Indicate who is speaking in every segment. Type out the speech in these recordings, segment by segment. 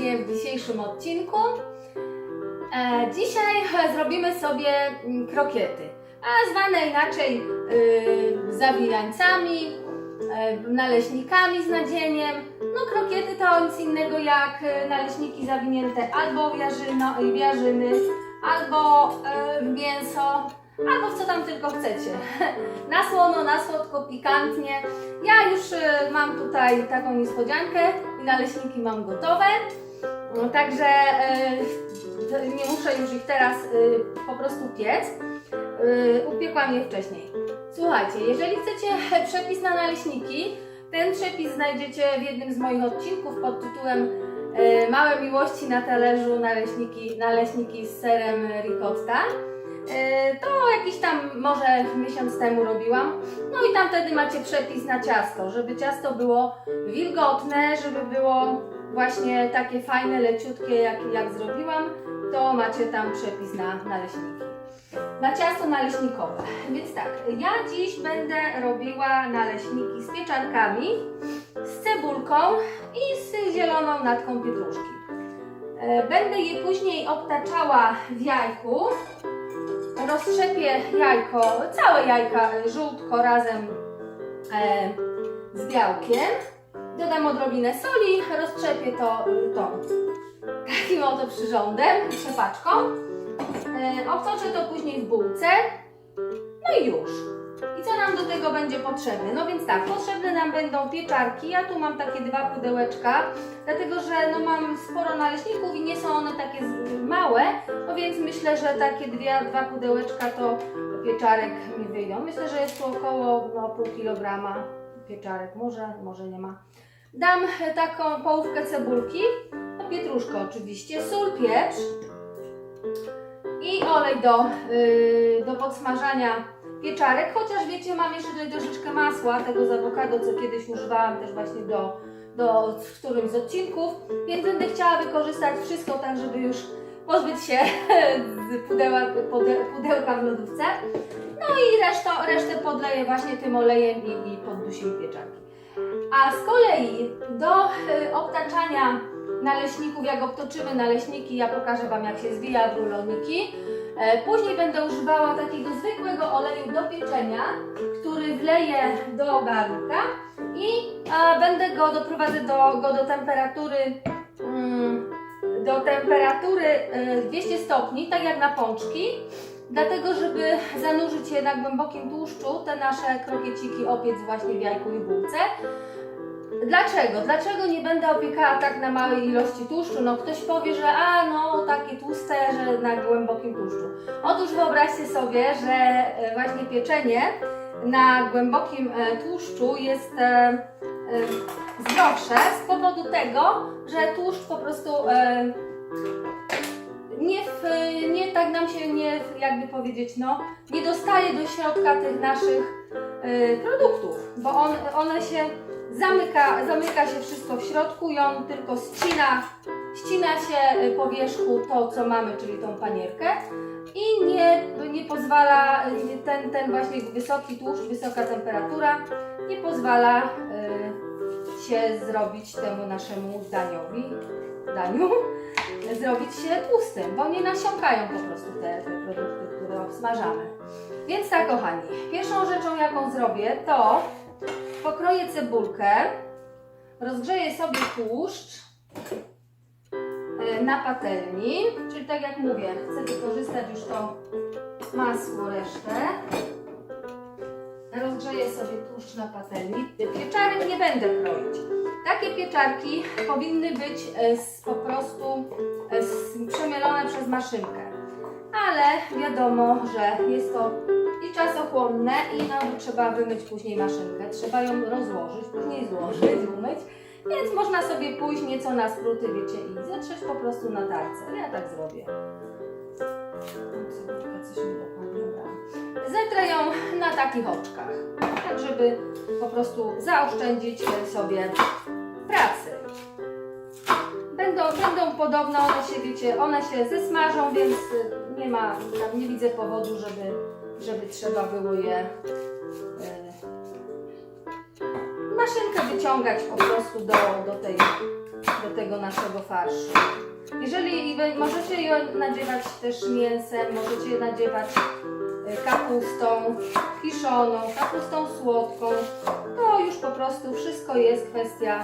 Speaker 1: w dzisiejszym odcinku. E, dzisiaj e, zrobimy sobie mm, krokiety, a zwane inaczej y, zawijańcami, e, naleśnikami z nadzieniem. No krokiety to nic innego jak e, naleśniki zawinięte albo w jarzyno, w jarzyny, albo e, w mięso, albo w co tam tylko chcecie. Na słono, na słodko, pikantnie. Ja już e, mam tutaj taką niespodziankę i naleśniki mam gotowe. No, Także to nie muszę już ich teraz e, po prostu piec. E, Upiekłam je wcześniej. Słuchajcie, jeżeli chcecie przepis na naleśniki, ten przepis znajdziecie w jednym z moich odcinków pod tytułem e, Małe miłości na talerzu naleśniki, naleśniki z serem ricotta. To jakiś tam może miesiąc temu robiłam. No i tam wtedy macie przepis na ciasto, żeby ciasto było wilgotne, żeby było właśnie takie fajne, leciutkie jak, jak zrobiłam, to macie tam przepis na naleśniki. Na ciasto naleśnikowe. Więc tak, ja dziś będę robiła naleśniki z pieczarkami, z cebulką i z zieloną natką pietruszki. E, Będę je później obtaczała w jajku. Roztrzepię jajko, całe jajka, żółtko razem e, z białkiem. Dodam odrobinę soli, roztrzepię to y, tą takim oto przyrządem, trzepaczką. E, obtoczę to później w bułce. No i już. I co nam do tego będzie potrzebne? No więc tak, potrzebne nam będą pieczarki. Ja tu mam takie dwa pudełeczka, dlatego że no mam sporo naleśników i nie są one takie małe, no więc myślę, że takie dwie, dwa pudełeczka to pieczarek mi wyjdą. Myślę, że jest tu około no, pół kilograma pieczarek, może, może nie ma. Dam taką połówkę cebulki, no pietruszkę oczywiście, sól, pieprz i olej do, yy, do podsmażania pieczarek, chociaż wiecie, mam jeszcze tutaj troszeczkę masła, tego z awokado, co kiedyś używałam też właśnie do, do w którymś z odcinków, więc będę chciała wykorzystać wszystko tak, żeby już pozbyć się z pudeła, pude, pudełka w lodówce. No i resztę, resztę podleję właśnie tym olejem i, i poddusimy pieczarki. A z kolei do y, obtaczania naleśników, jak obtoczymy naleśniki, ja pokażę Wam jak się zwija w ruloniki. E, Później będę używała takiego zwykłego oleju do pieczenia, który wleję do garnka i e, będę go doprowadzę do, go do temperatury mm, do temperatury e, 200 stopni, tak jak na pączki. Dlatego, żeby zanurzyć je na głębokim tłuszczu, te nasze krokieciki opiec właśnie w jajku i bułce. Dlaczego? Dlaczego nie będę opiekała tak na małej ilości tłuszczu? No ktoś powie, że a no takie tłuste, że na głębokim tłuszczu. Otóż wyobraźcie sobie, że e, właśnie pieczenie na głębokim e, tłuszczu jest e, zdrowsze z powodu tego, że tłuszcz po prostu nie, w, nie tak nam się nie, jakby powiedzieć, no, nie dostaje do środka tych naszych e, produktów, bo on, one się zamyka, zamyka się wszystko w środku i on tylko ścina, ścina się e, po wierzchu to, co mamy, czyli tą panierkę i nie, nie pozwala, e, ten, ten właśnie wysoki tłuszcz, wysoka temperatura nie pozwala e, się zrobić temu naszemu daniowi, daniu, zrobić się tłustym, bo nie nasiąkają po prostu te, te produkty, które obsmażamy. Więc tak, kochani, pierwszą rzeczą, jaką zrobię, to pokroję cebulkę, rozgrzeję sobie tłuszcz e, na patelni, czyli tak jak mówię, chcę wykorzystać już to masło resztę. Rozgrzeję sobie tłuszcz na patelni. Pieczarek nie będę kroić. Takie pieczarki powinny być e, z, po prostu e, z, przemielone przez maszynkę. Ale wiadomo, że jest to i czasochłonne i no, trzeba wymyć później maszynkę. Trzeba ją rozłożyć, później złożyć, umyć. Więc można sobie pójść nieco na skróty, wiecie, i zetrzeć po prostu na tarce. Ja tak zrobię. Cebulka coś mi. Zetrę ją na takich oczkach, tak żeby po prostu zaoszczędzić sobie pracy. Będą, będą podobne, one się, wiecie, one się zesmażą, więc nie ma, nie widzę powodu, żeby, żeby trzeba było je y, maszynkę wyciągać po prostu do, do tej do tego naszego farszu. Jeżeli możecie je nadziewać też mięsem, możecie je nadziewać kapustą kiszoną, kapustą słodką. To już po prostu wszystko jest kwestia,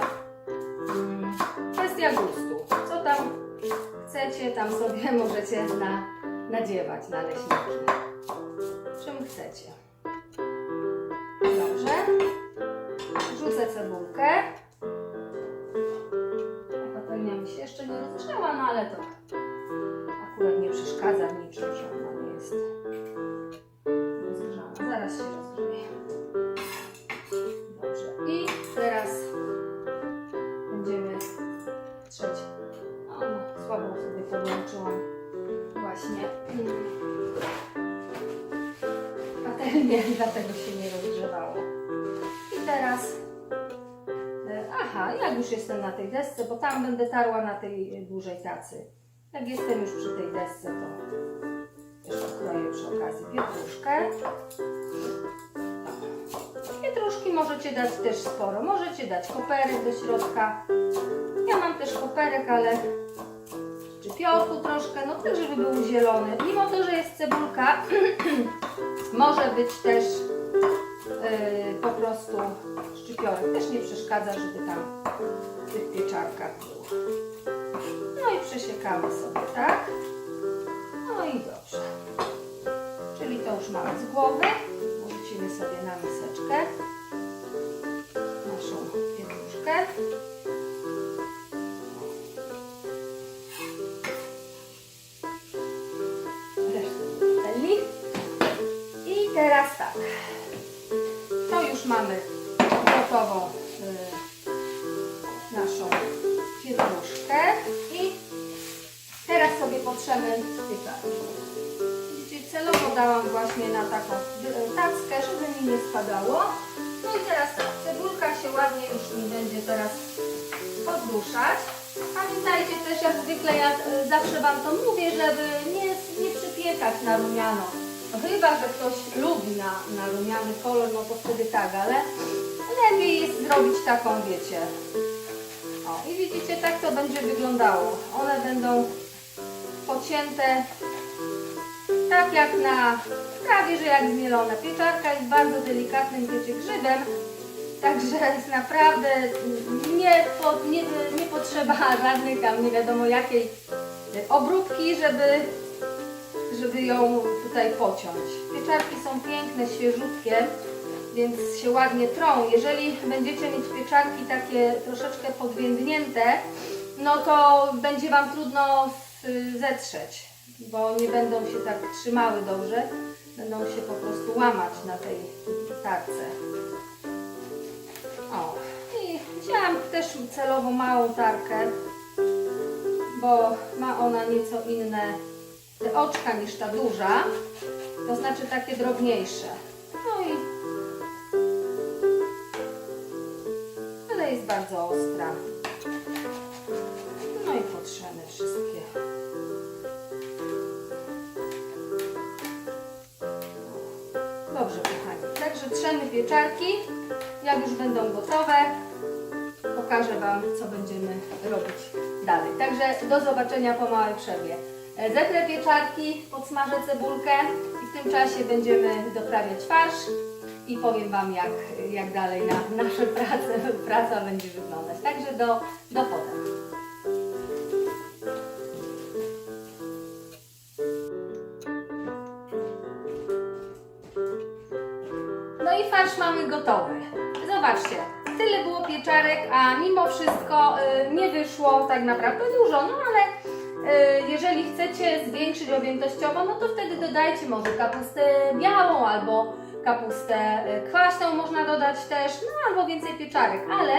Speaker 1: mm, kwestia gustu. Co tam chcecie, tam sobie możecie na, nadziewać naleśniki. Czym chcecie. Dobrze. Rzucę cebulkę. Patelnia mi się jeszcze nie rozgrzała, no ale to akurat nie przeszkadza w niczym, że ona nie jest. Zaraz się rozgrzeje. Dobrze. I teraz będziemy trzeć. O, słabo sobie podłączyłam właśnie patelnię, dlatego się nie rozgrzewało. I teraz e, Aha, jak już jestem na tej desce, bo tam będę tarła na tej dużej tacy. Jak jestem już przy tej desce, to jeszcze kroję przy okazji pietruszkę. Możecie dać też sporo. Możecie dać koperek do środka. Ja mam też koperek, ale czy piochu troszkę, no tak, żeby był zielony. Mimo to, że jest cebulka, może być też yy, po prostu szczypiorek. Też nie przeszkadza, żeby tam w tych pieczarkach był. No i przesiekamy sobie, tak? No i dobrze. Czyli to już mamy z głowy. Patelni. I teraz tak. To już mamy gotową y, naszą pietruszkę i teraz sobie potrzemy. Widzicie, celowo dałam właśnie na taką y, tackę, żeby mi nie spadało. Się ładnie już mi będzie teraz podduszać. Pamiętajcie też, jak zwykle ja y, zawsze Wam to mówię, żeby nie, nie przypiekać na rumiano. No chyba, że ktoś lubi na, na rumiany kolor, no to wtedy tak, ale lepiej jest zrobić taką, wiecie. O, i widzicie, tak to będzie wyglądało. One będą pocięte tak jak na, prawie że jak zmielone. Pieczarka jest bardzo delikatnym, wiecie, grzybem, także jest naprawdę nie, po, nie, nie potrzeba żadnej tam nie wiadomo jakiej y, obróbki, żeby żeby ją tutaj pociąć. Pieczarki są piękne, świeżutkie, więc się ładnie trą. Jeżeli będziecie mieć pieczarki takie troszeczkę podwiędnięte, no to będzie Wam trudno z- zetrzeć, bo nie będą się tak trzymały dobrze. Będą się po prostu łamać na tej tarce. O, i wzięłam też celowo małą tarkę, bo ma ona nieco inne oczka niż ta duża, to znaczy takie drobniejsze. No i ale jest bardzo ostra. No i potrzemy wszystkie. Dobrze, kochani. Także trzemy pieczarki. Jak już będą gotowe, pokażę Wam, co będziemy robić dalej. Także do zobaczenia po małej przerwie. E, Zetrę pieczarki, podsmażę cebulkę i w tym czasie będziemy doprawiać farsz i powiem Wam, jak, jak dalej na, nasze prace, praca będzie wyglądać. Także do, do potem. Nie wyszło tak naprawdę dużo, no ale y, jeżeli chcecie zwiększyć objętościowo, no to wtedy dodajcie może kapustę białą albo kapustę y, kwaśną można dodać też, no albo więcej pieczarek, ale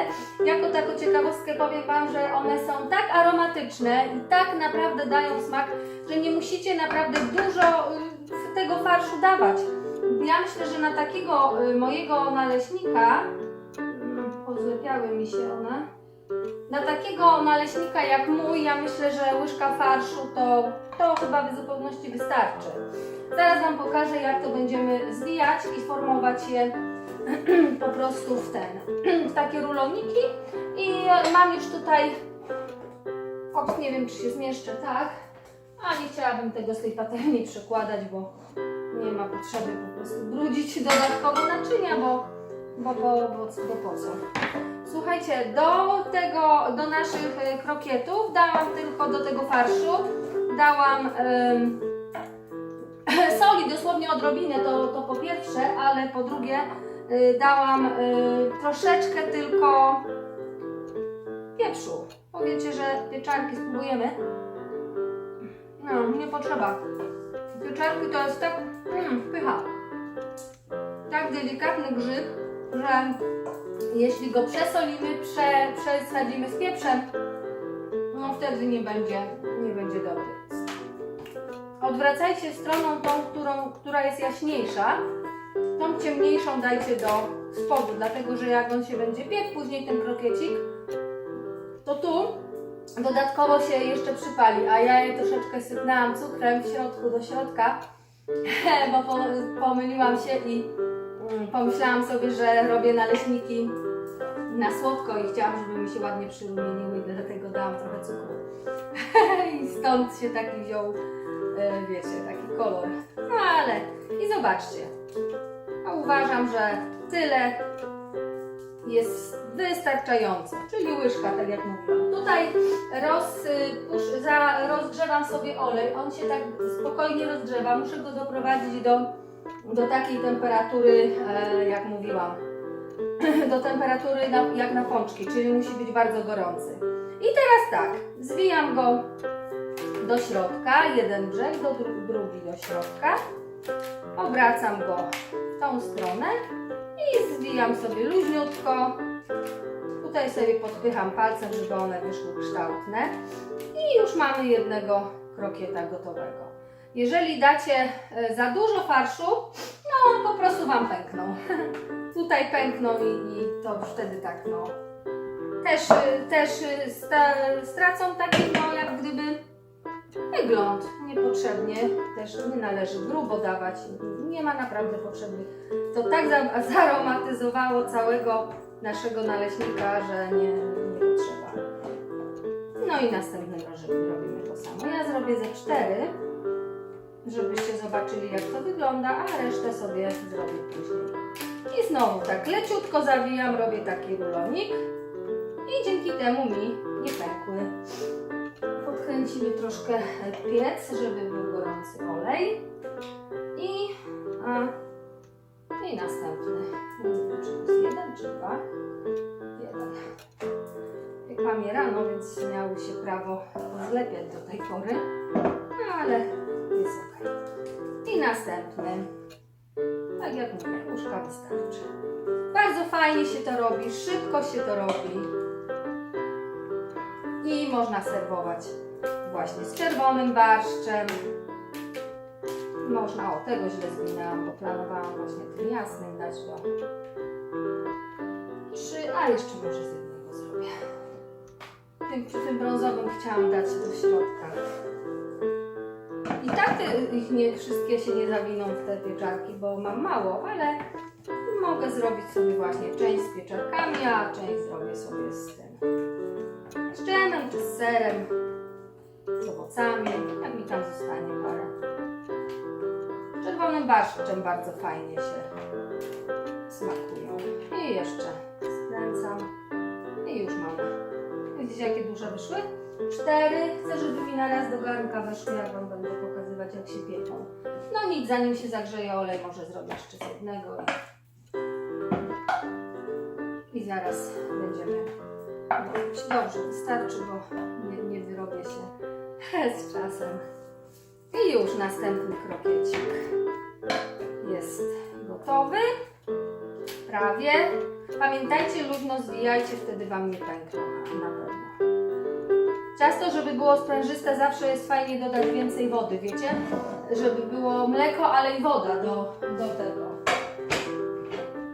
Speaker 1: jako taką ciekawostkę powiem Wam, że one są tak aromatyczne i tak naprawdę dają smak, że nie musicie naprawdę dużo y, tego farszu dawać. Ja myślę, że na takiego y, mojego naleśnika, mm, pozlepiały mi się one, na takiego naleśnika jak mój, ja myślę, że łyżka farszu to, to chyba w zupełności wystarczy. Zaraz Wam pokażę, jak to będziemy zwijać i formować je po prostu w ten, w takie ruloniki. I mam już tutaj Hop, nie wiem, czy się zmieszczę tak. A nie chciałabym tego z tej patelni przekładać, bo nie ma potrzeby po prostu brudzić dodatkowo naczynia, bo, bo, bo, bo, bo po co. Słuchajcie, do tego, do naszych e, krokietów dałam tylko do tego farszu, dałam em, soli, dosłownie odrobinę, to, to po pierwsze, ale po drugie y, dałam y, troszeczkę tylko pieprzu. Powiecie, że pieczarki spróbujemy. No, nie potrzeba. Pieczarki to jest tak, mm, pycha. Tak delikatny grzyb, że jeśli go przesolimy, prze, przesadzimy z pieprzem, no wtedy nie będzie, nie będzie dobry. Odwracajcie stroną tą, którą, która jest jaśniejsza. Tą ciemniejszą dajcie do spodu, dlatego że jak on się będzie piekł, później ten krokiecik, to tu dodatkowo się jeszcze przypali, a ja je troszeczkę sypnęłam cukrem w środku do środka, bo po, pomyliłam się i pomyślałam sobie, że robię naleśniki na słodko i chciałam, żeby mi się ładnie przyrumieniły dlatego dałam trochę cukru. I stąd się taki wziął, e, wiecie, taki kolor. No ale i zobaczcie. Uważam, że tyle jest wystarczająco, czyli łyżka, tak jak mówiłam. Tutaj y, za, rozgrzewam sobie olej, on się tak spokojnie rozgrzewa, muszę go doprowadzić do, do takiej temperatury, e, jak mówiłam, do temperatury jak na pączki, czyli musi być bardzo gorący. I teraz tak, zwijam go do środka, jeden brzeg, do dru drugi do środka, obracam go w tą stronę i zwijam sobie luźniutko. Tutaj sobie podpycham palcem, żeby one wyszły kształtne. I już mamy jednego krokieta gotowego. Jeżeli dacie e, za dużo farszu, no po prostu Wam pękną. Tutaj pękną i, i to wtedy tak no. Też, e, też e, stracą taki no jak gdyby wygląd niepotrzebnie. Też nie należy grubo dawać. Nie ma naprawdę potrzeby. To tak za, zaromatyzowało całego naszego naleśnika, że nie, nie potrzeba. No i następnym razem robimy to samo. Ja zrobię ze cztery, zobaczyli jak to wygląda, a resztę sobie zrobię później. I znowu tak leciutko zawijam, robię taki rulonik i dzięki temu mi nie pękły. Podkręcimy troszkę piec, żeby był gorący olej i, a, i następny. Jest jeden czy dwa. Jeden. Piekłam je rano, więc miały się prawo zlepiać do tej pory, no ale. I następny. Tak jak mówię, łóżka wystarczy. Bardzo fajnie się to robi, szybko się to robi. I można serwować właśnie z czerwonym barszczem. Można, o tego źle zwinęłam, bo planowałam właśnie tym jasnym dać do trzy, a jeszcze może z jednego zrobię. Tym, przy tym brązowym chciałam dać do środka. Tak te, ich nie, wszystkie się nie zawiną w te pieczarki, bo mam mało, ale mogę zrobić sobie właśnie część z pieczarkami, a część zrobię sobie z tym. Z dżemem czy z serem, z owocami, jak mi tam zostanie parę. Czerwonym barszczem bardzo fajnie się smakują. I jeszcze skręcam. I już mam. Widzicie jakie duże wyszły? Cztery. Chcę, żeby mi raz do garnka weszły, jak Wam będę jak się pieką. No nic, zanim się zagrzeje olej, może zrobię jeszcze jednego. I, zaraz będziemy robić. Dobrze, wystarczy, bo nie, nie wyrobię się z czasem. I już następny krokiecik jest gotowy. Prawie. Pamiętajcie, luźno zwijajcie, wtedy Wam nie pękną na pewno. Ciasto, żeby było sprężyste, zawsze jest fajnie dodać więcej wody, wiecie? Żeby było mleko, ale i woda do, do tego.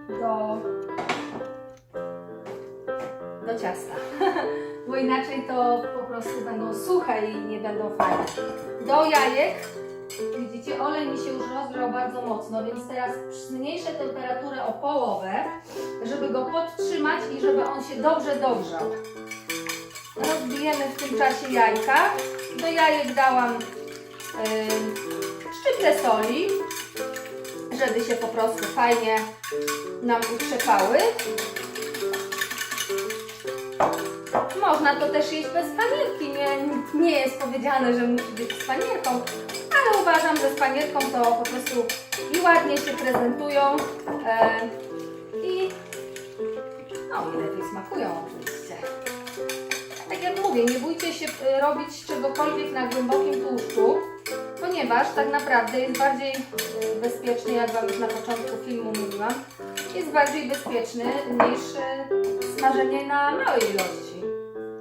Speaker 1: Do, do ciasta. Bo inaczej to po prostu będą suche i nie będą fajne. Do jajek Widzicie, olej mi się już rozgrzał bardzo mocno, więc teraz zmniejszę temperaturę o połowę, żeby go podtrzymać i żeby on się dobrze dogrzał. Rozbijemy w tym czasie jajka. Do jajek dałam yy, szczyptę soli, żeby się po prostu fajnie nam utrzepały. Można to też jeść bez panierki, nie, nie jest powiedziane, że musi być z panierką, ale uważam, że z panierką to po prostu i ładnie się prezentują e, i no i lepiej smakują oczywiście. Jak mówię, nie bójcie się e, robić czegokolwiek na głębokim tłuszczu, ponieważ tak naprawdę jest bardziej e, bezpieczny, jak Wam już na początku filmu mówiłam, jest bardziej bezpieczny niż e, smażenie na małej ilości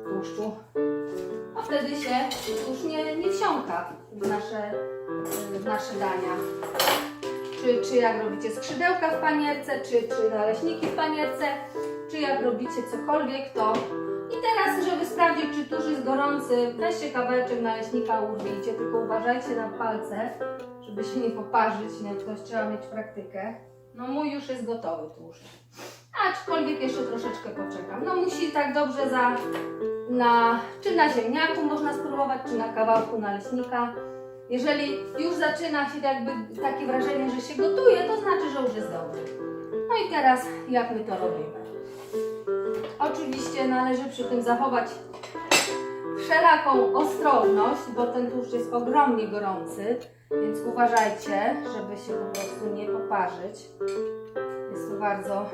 Speaker 1: tłuszczu. A wtedy się tłuszcz nie, nie wsiąka w nasze, w nasze dania. Czy, czy jak robicie skrzydełka w panierce, czy, czy naleśniki w panierce, czy jak robicie cokolwiek, to teraz, żeby sprawdzić, czy tuż jest gorący, weźcie kawałeczek naleśnika, urwijcie, tylko uważajcie na palce, żeby się nie poparzyć, nie, to trzeba mieć praktykę. No mój już jest gotowy tłuszcz. Aczkolwiek jeszcze troszeczkę poczekam. No musi tak dobrze za, na, czy na ziemniaku można spróbować, czy na kawałku naleśnika. Jeżeli już zaczyna się jakby takie wrażenie, że się gotuje, to znaczy, że już jest dobry. No i teraz jak my to robimy? Oczywiście należy przy tym zachować wszelaką ostrożność, bo ten tłuszcz jest ogromnie gorący, więc uważajcie, żeby się po prostu nie poparzyć. Jest to bardzo,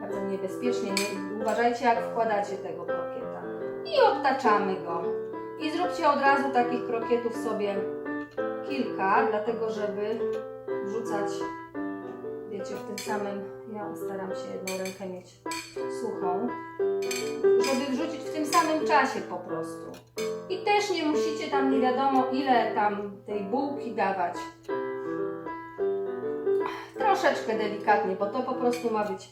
Speaker 1: bardzo niebezpiecznie. Nie, uważajcie, jak wkładacie tego krokieta. I obtaczamy go. I zróbcie od razu takich krokietów sobie kilka, dlatego żeby wrzucać, wiecie, w tym samym, ja staram się jedną rękę mieć suchą, żeby wrzucić w tym samym czasie po prostu. I też nie musicie tam nie wiadomo ile tam tej bułki dawać. Troszeczkę delikatnie, bo to po prostu ma być,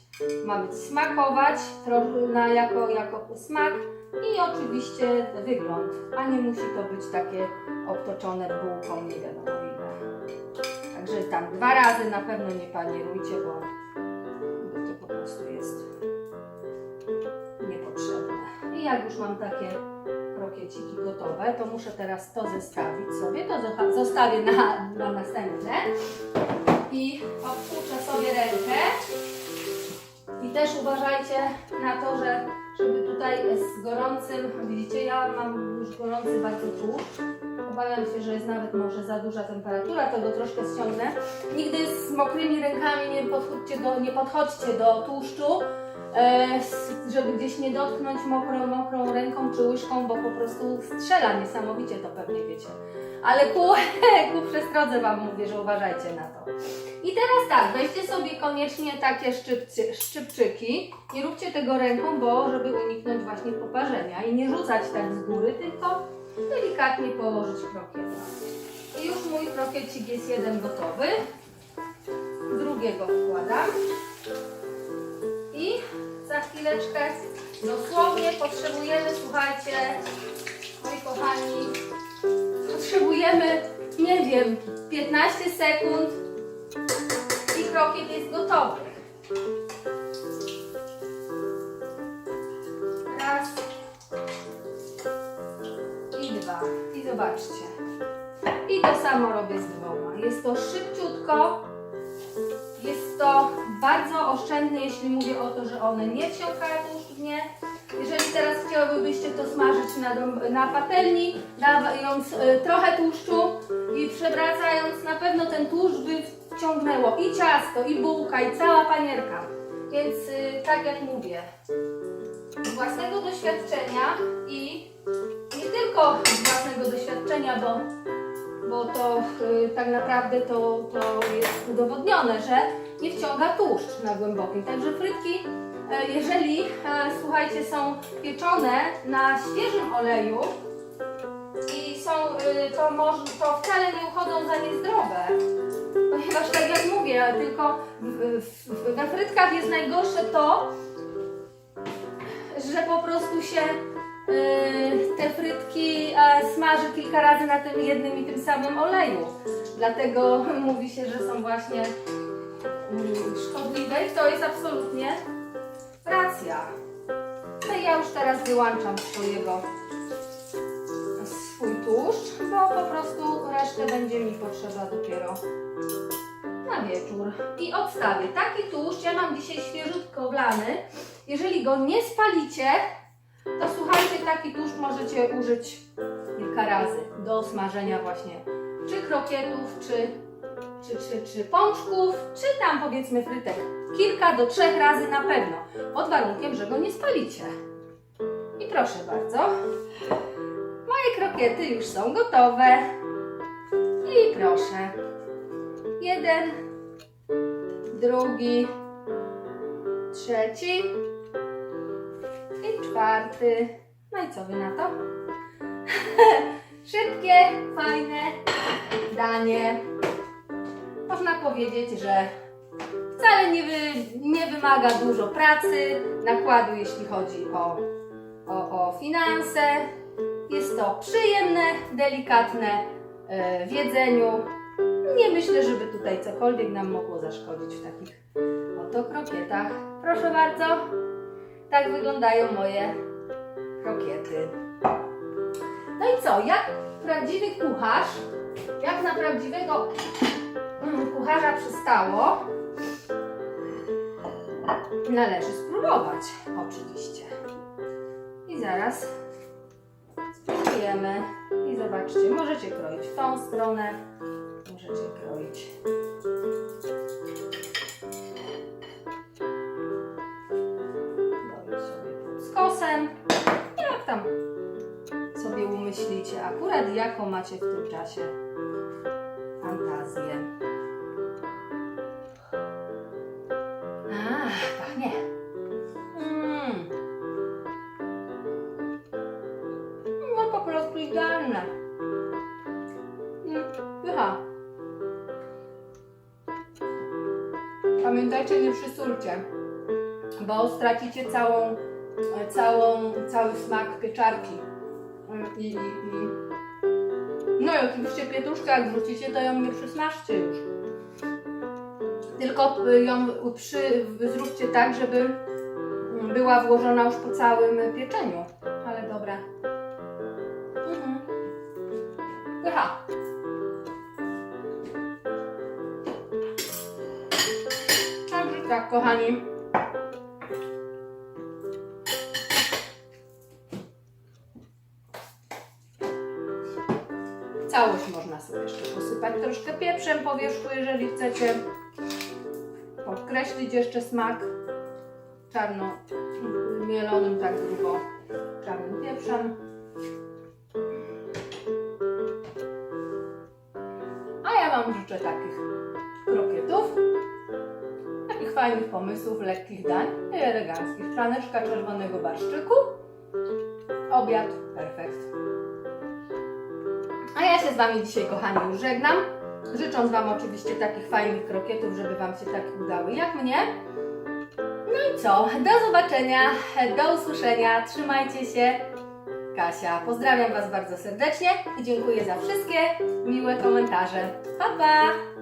Speaker 1: ma być smakować na, jako, jako smak i oczywiście wygląd, a nie musi to być takie obtoczone bułką nie wiadomo ile. Także tam dwa razy na pewno nie panierujcie, bo Jak już mam takie krokieciki gotowe, to muszę teraz to zestawić sobie. To zostawię na, na następne. I odpuszczę sobie rękę. I też uważajcie na to, że żeby tutaj z gorącym, widzicie, ja mam już gorący bardzo tłuszcz. Obawiam się, że jest nawet może za duża temperatura, to go troszkę ściągnę. Nigdy z mokrymi rękami nie podchodźcie do, nie podchodźcie do tłuszczu, e, żeby gdzieś nie dotknąć mokrą, mokrą ręką czy łyżką, bo po prostu strzela niesamowicie, to pewnie wiecie. Ale ku, ku przestrodze Wam mówię, że uważajcie na to. I teraz tak, weźcie sobie koniecznie takie szczypcy, szczypczyki. Nie róbcie tego ręką, bo żeby uniknąć właśnie poparzenia i nie rzucać tak z góry, tylko delikatnie położyć krokieta. I już mój krokiecik jest jeden gotowy. Drugiego wkładam. I za chwileczkę dosłownie potrzebujemy, słuchajcie, moi kochani, potrzebujemy, nie wiem, 15 sekund i krokiet jest gotowy. Raz zobaczcie. I to samo robię z dwoma. Jest to szybciutko. Jest to bardzo oszczędne, jeśli mówię o to, że one nie wsiąkają tłuszcz w nie. Jeżeli teraz chciałybyście to smażyć na, na patelni, dając y, trochę tłuszczu i przewracając, na pewno ten tłuszcz by wciągnęło i ciasto, i bułka, i cała panierka. Więc y, tak jak mówię, własnego doświadczenia i nie tylko własnego doświadczenia, bo, bo to y, tak naprawdę to, to jest udowodnione, że nie wciąga tłuszcz na głębokim. Także frytki, e, jeżeli e, słuchajcie, są pieczone na świeżym oleju i są, y, to, moż, to wcale nie uchodzą za niezdrowe. Ponieważ tak jak mówię, tylko w, w, frytkach jest najgorsze to, że po prostu się y, te frytki smaży kilka razy na tym jednym i tym samym oleju. Dlatego mówi się, że są właśnie mm, szkodliwe i to jest absolutnie racja. No ja już teraz wyłączam swojego swój tłuszcz, bo po prostu resztę będzie mi potrzeba dopiero na wieczór. I odstawię. Taki tłuszcz, ja mam dzisiaj świeżutko wlany. Jeżeli go nie spalicie, to słuchajcie, taki tłuszcz możecie użyć kilka razy do smażenia właśnie czy krokietów, czy, czy, czy, czy pączków, czy tam powiedzmy frytek. Kilka do trzech razy na pewno, pod warunkiem, że go nie spalicie. I proszę bardzo, moje krokiety już są gotowe. I proszę, jeden, drugi, trzeci i czwarty. No i co wy na to? Szybkie, fajne danie. Można powiedzieć, że wcale nie, wy, nie wymaga dużo pracy, nakładu, jeśli chodzi o, o, o finanse. Jest to przyjemne, delikatne e, w jedzeniu. Nie myślę, żeby tutaj cokolwiek nam mogło zaszkodzić w takich oto krokietach. Proszę bardzo, tak wyglądają moje krokiety. No i co? Jak prawdziwy kucharz, jak na prawdziwego mm, kucharza przystało, należy spróbować, oczywiście. I zaraz spróbujemy. I zobaczcie, możecie kroić w tą stronę, możecie kroić. Kroić sobie pod skosem. Jak tam sobie umyślicie, akurat jaką macie w tym czasie Przysulcie, bo stracicie całą, całą, cały smak pieczarki. Mm, I, i, i... No i oczywiście pietruszkę jak wrzucicie, to ją nie przysmażcie już. Tylko ją przy, zróbcie tak, żeby była włożona już po całym pieczeniu. Kochani. Całość można sobie jeszcze posypać troszkę pieprzem po wierzchu, jeżeli chcecie. Podkreślić jeszcze smak czarno mielonym tak grubo czarnym pieprzem. A ja Wam życzę takich krokietów, fajnych pomysłów, lekkich dań i eleganckich. Szklaneczka czerwonego barszczyku, obiad perfekt. A ja się z Wami dzisiaj, kochani, już żegnam. Życząc Wam oczywiście takich fajnych krokietów, żeby Wam się tak udały jak mnie. No i co? Do zobaczenia, do usłyszenia. Trzymajcie się. Kasia. Pozdrawiam Was bardzo serdecznie i dziękuję za wszystkie miłe komentarze. Pa, pa!